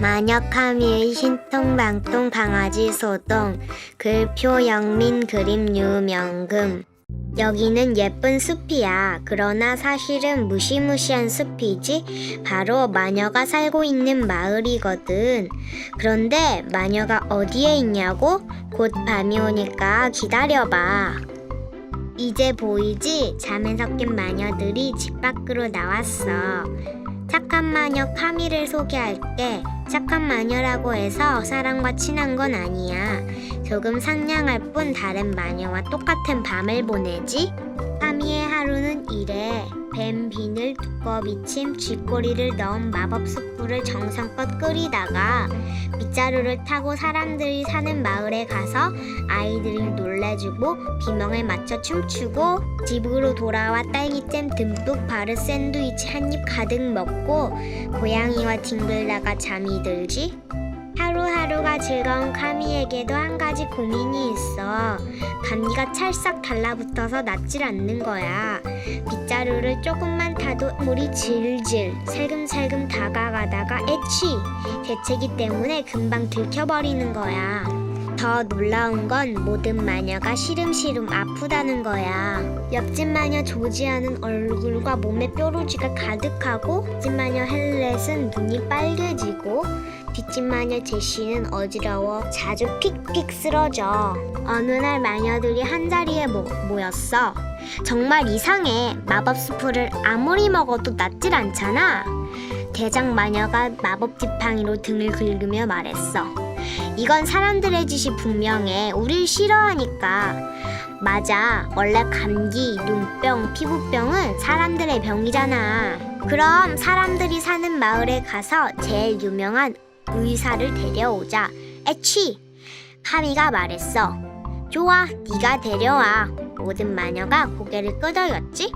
마녀카미의 신통방통 강아지 소동 글표 영민 그림 유명금 여기는 예쁜 숲이야. 그러나 사실은 무시무시한 숲이지. 바로 마녀가 살고 있는 마을이거든. 그런데 마녀가 어디에 있냐고? 곧 밤이 오니까 기다려봐. 이제 보이지? 잠에 섞인 마녀들이 집 밖으로 나왔어. 착한 마녀 카미를 소개할게. 착한 마녀라고 해서 사람과 친한 건 아니야. 조금 상냥할 뿐 다른 마녀와 똑같은 밤을 보내지. 카미의 하루는 이래. 뱀 비늘 두꺼비 침 쥐꼬리를 넣은 마법 숯불을 정성껏 끓이다가 빗자루를 타고 사람들이 사는 마을에 가서 아이들을 놀 래주고 비명을 맞춰 춤추고 집으로 돌아와 딸기잼 듬뿍 바른 샌드위치 한 입 가득 먹고 고양이와 뒹굴다가 잠이 들지? 하루하루가 즐거운 카미에게도 한 가지 고민이 있어. 감기가 찰싹 달라붙어서 낫질 않는 거야. 빗자루를 조금만 타도 물이 질질 살금살금 다가가다가 애취 재채기 때문에 금방 들켜버리는 거야. 더 놀라운 건 모든 마녀가 시름시름 아프다는 거야. 옆집 마녀 조지아는 얼굴과 몸에 뾰루지가 가득하고 옆집 마녀 헬렛은 눈이 빨개지고 뒷집 마녀 제시는 어지러워 자주 픽픽 쓰러져. 어느 날 마녀들이 한 자리에 모, 모였어. 정말 이상해. 마법 스프를 아무리 먹어도 낫질 않잖아. 대장 마녀가 마법 지팡이로 등을 긁으며 말했어. 이건 사람들의 짓이 분명해. 우릴 싫어하니까. 맞아. 원래 감기, 눈병, 피부병은 사람들의 병이잖아. 그럼 사람들이 사는 마을에 가서 제일 유명한 의사를 데려오자. 애취! 카미가 말했어. 좋아, 네가 데려와. 모든 마녀가 고개를 끄덕였지?